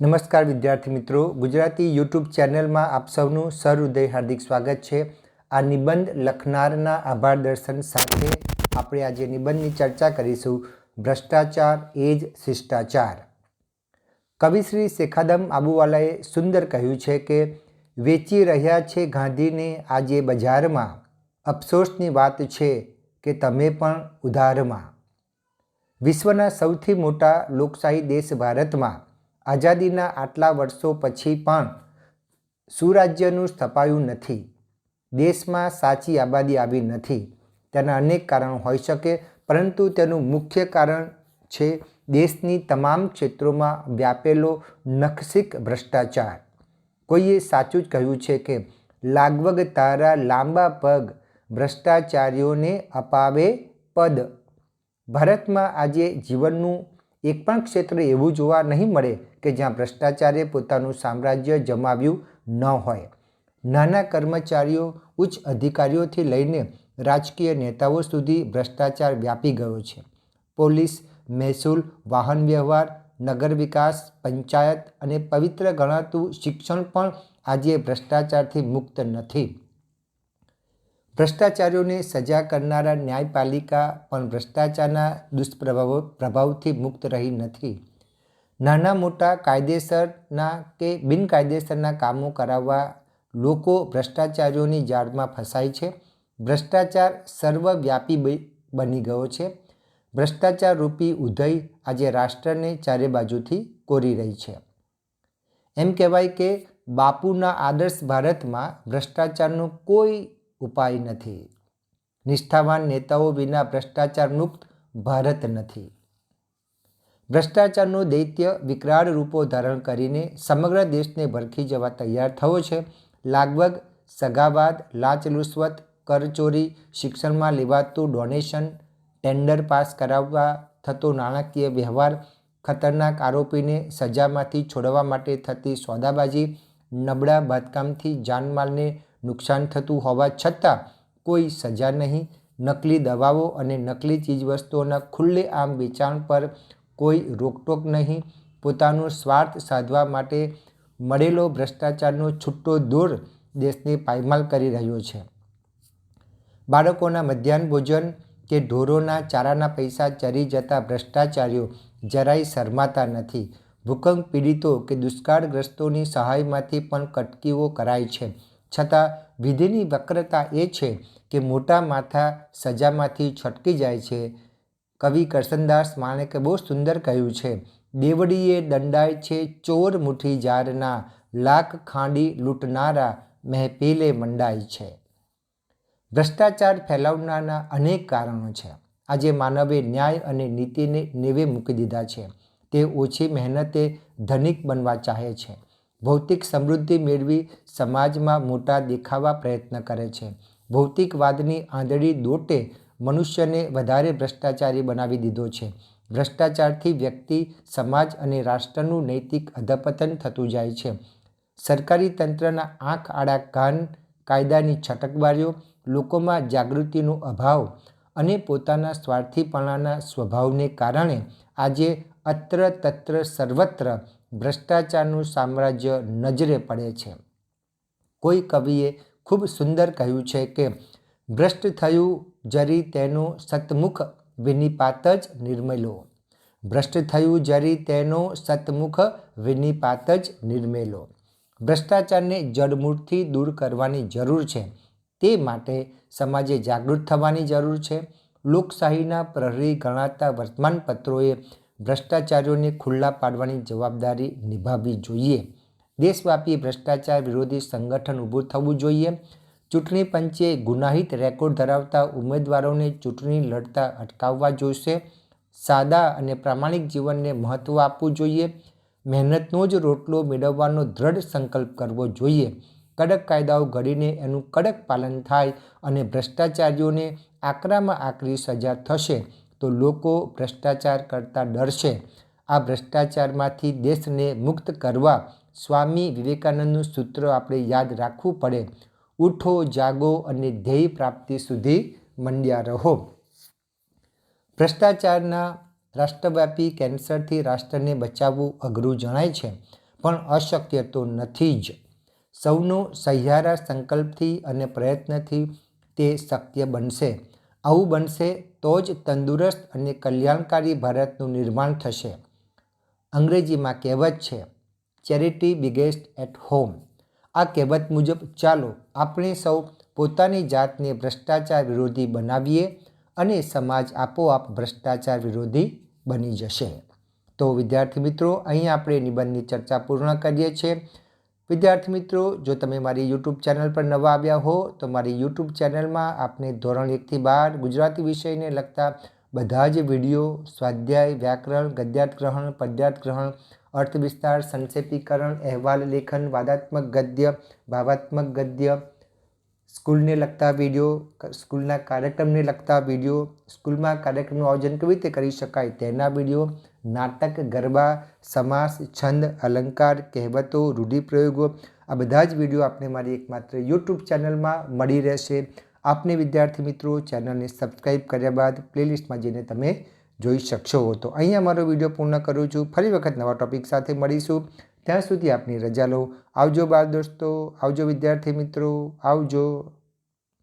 નમસ્કાર વિદ્યાર્થી મિત્રો, ગુજરાતી યુટ્યુબ ચેનલમાં આપ સૌનું સહૃદય હાર્દિક સ્વાગત છે. આ નિબંધ લખનારના આભાર દર્શન સાથે આપણે આજે નિબંધની ચર્ચા કરીશું. ભ્રષ્ટાચાર એ જ શિષ્ટાચાર. કવિશ્રી શેખાદમ આબુવાલાએ સુંદર કહ્યું છે કે, વેચી રહ્યા છે ગાંધીને આજે બજારમાં. અફસોસની વાત છે કે તમે પણ ઉધારમાં. વિશ્વના સૌથી મોટા લોકશાહી દેશ ભારતમાં આઝાદીના આટલા વર્ષો પછી પણ સુરાજ્યનું સ્થપાયું નથી. દેશમાં સાચી આબાદી આવી નથી. તેના અનેક કારણો હોઈ શકે, પરંતુ તેનું મુખ્ય કારણ છે દેશની તમામ ક્ષેત્રોમાં વ્યાપેલો નખશીક ભ્રષ્ટાચાર. કોઈએ સાચું જ કહ્યું છે કે, લાગવગ તારા લાંબા પગ ભ્રષ્ટાચારીઓને અપાવે પદ. ભારતમાં આજે જીવનનું એક પણ ક્ષેત્ર એવું જોવા નહીં મળે કે જ્યાં ભ્રષ્ટાચારે પોતાનું સામ્રાજ્ય જમાવ્યું ન હોય. નાના કર્મચારીઓ, ઉચ્ચ અધિકારીઓથી લઈને રાજકીય નેતાઓ સુધી ભ્રષ્ટાચાર વ્યાપી ગયો છે. પોલીસ, મહેસૂલ, વાહન વ્યવહાર, નગર વિકાસ, પંચાયત અને પવિત્ર ગણાતું શિક્ષણ પણ આજે ભ્રષ્ટાચારથી મુક્ત નથી. ભ્રષ્ટાચારીઓને સજા કરનારા ન્યાયપાલિકા પણ ભ્રષ્ટાચારના દુષ્પ્રભાવો, પ્રભાવથી મુક્ત રહી નથી. નાના મોટા કાયદેસરના કે બિનકાયદેસરના કામો કરાવવા લોકો ભ્રષ્ટાચારીઓની જાળમાં ફસાય છે. ભ્રષ્ટાચાર સર્વવ્યાપી બની ગયો છે. ભ્રષ્ટાચાર રૂપી ઉદય આજે રાષ્ટ્રને ચારે બાજુથી કોરી રહી છે. એમ કહેવાય કે બાપુના આદર્શ ભારતમાં ભ્રષ્ટાચારનું કોઈ ઉપાય નથી. નિષ્ઠાવાન નેતાઓ વિના ભ્રષ્ટાચાર મુક્ત ભારત નથી. ભ્રષ્ટાચારનો દૈત્ય વિકરાળ રૂપો ધારણ કરીને સમગ્ર દેશને ભરખી જવા તૈયાર થયો છે. લાગવગ, સગાવાદ લાચલુસ્વત કરચોરી, શિક્ષણમાં લેવાતું ડોનેશન, ટેન્ડર પાસ કરાવવા થતો નાણાકીય વ્યવહાર, ખતરનાક આરોપીને સજામાંથી છોડવા માટે થતી સોદાબાજી, નબળા બાંધકામથી જાનમાલને નુકસાન થતું હોવા છતાં કોઈ સજા નહીં. નકલી દવાઓ અને નકલી ચીજવસ્તુઓના ખુલ્લે આમ વેચાણ પર કોઈ રોકટોક નહીં. પોતાનો સ્વાર્થ સાધવા માટે મળેલો ભ્રષ્ટાચારનો છૂટો દોર દેશને પાયમાલ કરી રહ્યો છે. બાળકોના મધ્યાહન ભોજન કે ઢોરોના ચારાના પૈસા ચરી જતા ભ્રષ્ટાચારીઓ જરાય શરમાતા નથી. ભૂકંપ પીડિતો કે દુષ્કાળગ્રસ્તોની સહાયમાંથી પણ કટકીઓ કરાય છે. છતાં વિધિની વક્રતા એ છે કે મોટા માથા સજામાંથી છટકી જાય છે. કવિ કરસનદાસ માણેકે બહુ સુંદર કહ્યું છે, દેવડીએ દંડાય છે ચોર મુઠ્ઠી જારના, લાખ ખાંડી લૂંટનારા મહેપીલે મંડાય છે. ભ્રષ્ટાચાર ફેલાવનારના અનેક કારણો છે. આજે માનવે ન્યાય અને નીતિને નેવે મૂકી દીધા છે. તે ઓછી મહેનતે ધનિક બનવા ચાહે છે. ભૌતિક સમૃદ્ધિ મેળવી સમાજમાં મોટા દેખાવા પ્રયત્ન કરે છે. ભૌતિકવાદની આંધળી દોટે મનુષ્યને વધારે ભ્રષ્ટાચારી બનાવી દીધો છે. ભ્રષ્ટાચારથી વ્યક્તિ, સમાજ અને રાષ્ટ્રનું નૈતિક અધપતન થતું જાય છે. સરકારી તંત્રના આંખ આડા કાન કાયદાની છટકબારીઓ, લોકોમાં જાગૃતિનો અભાવ અને પોતાના સ્વાર્થીપણાના સ્વભાવને કારણે આજે અત્ર તત્ર સર્વત્ર ભ્રષ્ટાચારનું સામ્રાજ્ય નજરે પડે છે. કોઈ કવિએ ખૂબ સુંદર કહ્યું છે કે, ભ્રષ્ટ થયું જરી તેનો સતમુખ વિનિપાત જ નિર્મેલો. ભ્રષ્ટ થયું જરી તેનો સતમુખ વિનિપાત જ નિર્મેલો. ભ્રષ્ટાચારને જડમૂળથી દૂર કરવાની જરૂર છે. તે માટે સમાજે જાગૃત થવાની જરૂર છે. લોકશાહીના પ્રહરી ગણાતા વર્તમાનપત્રોએ ભ્રષ્ટાચારીઓને ખુલ્લા પાડવાની જવાબદારી નિભાવવી જોઈએ. દેશવ્યાપી ભ્રષ્ટાચાર વિરોધી સંગઠન ઊભું થવું જોઈએ. ચૂંટણી પંચે ગુનાહિત રેકોર્ડ ધરાવતા ઉમેદવારોને ચૂંટણી લડતા અટકાવવા જોઈશે સાદા અને પ્રામાણિક જીવનને મહત્ત્વ આપવું જોઈએ. મહેનતનો જ રોટલો મેળવવાનો દ્રઢ સંકલ્પ કરવો જોઈએ. કડક કાયદાઓ ઘડીને એનું કડક પાલન થાય અને ભ્રષ્ટાચારીઓને આકરામાં આકરી સજા થશે. તો લોકો ભ્રષ્ટાચાર કરતા ડરશે આ ભ્રષ્ટાચારમાંથી દેશને મુક્ત કરવા સ્વામી વિવેકાનંદનું સૂત્ર આપણે યાદ રાખવું પડે. ઉઠો, જાગો અને ધ્યેય પ્રાપ્તિ સુધી મંડ્યા રહો. ભ્રષ્ટાચારના રાષ્ટ્રવ્યાપી કેન્સરથી રાષ્ટ્રને બચાવવું અઘરું જણાય છે, પણ અશક્ય તો નથી જ. સૌનો સહિયારા સંકલ્પથી અને પ્રયત્નથી તે શક્ય બનશે. આવું બનશે તો જ તંદુરસ્ત અને કલ્યાણકારી ભારતનું નિર્માણ થશે. અંગ્રેજીમાં કહેવત છે ચેરિટી બિગેસ્ટ એટ હોમ આ કહેવત મુજબ, ચાલો આપણે સૌ પોતાની જાતને ભ્રષ્ટાચાર વિરોધી બનાવીએ અને સમાજ આપોઆપ ભ્રષ્ટાચાર વિરોધી બની જશે. તો વિદ્યાર્થી મિત્રો, અહીં આપણે નિબંધની ચર્ચા પૂર્ણ કરીએ છીએ. વિદ્યાર્થી મિત્રો, જો તમે મારી યુટ્યુબ ચેનલ પર નવા આવ્યા હો, તો મારી યુટ્યુબ ચેનલમાં આપને ધોરણ એકથી બાર ગુજરાતી વિષયને લગતા બધા જ વીડિયો, સ્વાધ્યાય, વ્યાકરણ ગદ્યાર્થ ગ્રહણ પદ્યાર્થ ગ્રહણ અર્થ વિસ્તાર સંક્ષેપીકરણ, અહેવાલ, લેખન, વાદાત્મક ગદ્ય, ભાવાત્મક ગદ્ય, સ્કૂલને લગતા વીડિયો સ્કૂલના કાર્યક્રમને લગતા વીડિયો, સ્કૂલમાં કાર્યક્રમનું આયોજન કેવી રીતે કરી શકાય તેના વીડિયો નાટક, ગરબા, સમાસ, છંદ, અલંકાર, કહેવતો, રૂઢિપ્રયોગો આ બધા જ વીડિયો આપને મારી એકમાત્ર યુટ્યુબ ચેનલમાં મળી રહેશે. આપને વિદ્યાર્થી મિત્રો ચેનલને સબસ્ક્રાઈબ કર્યા બાદ પ્લેલિસ્ટમાં જઈને તમે જોઈ શકશો. તો અહીંયા મારો વીડિયો પૂર્ણ કરું છું. ફરી વખત નવા ટોપિક સાથે મળીશું. ત્યાં સુધી આપની રજા લો. આવજો બાળ દોસ્તો. આવજો વિદ્યાર્થી મિત્રો. આવજો.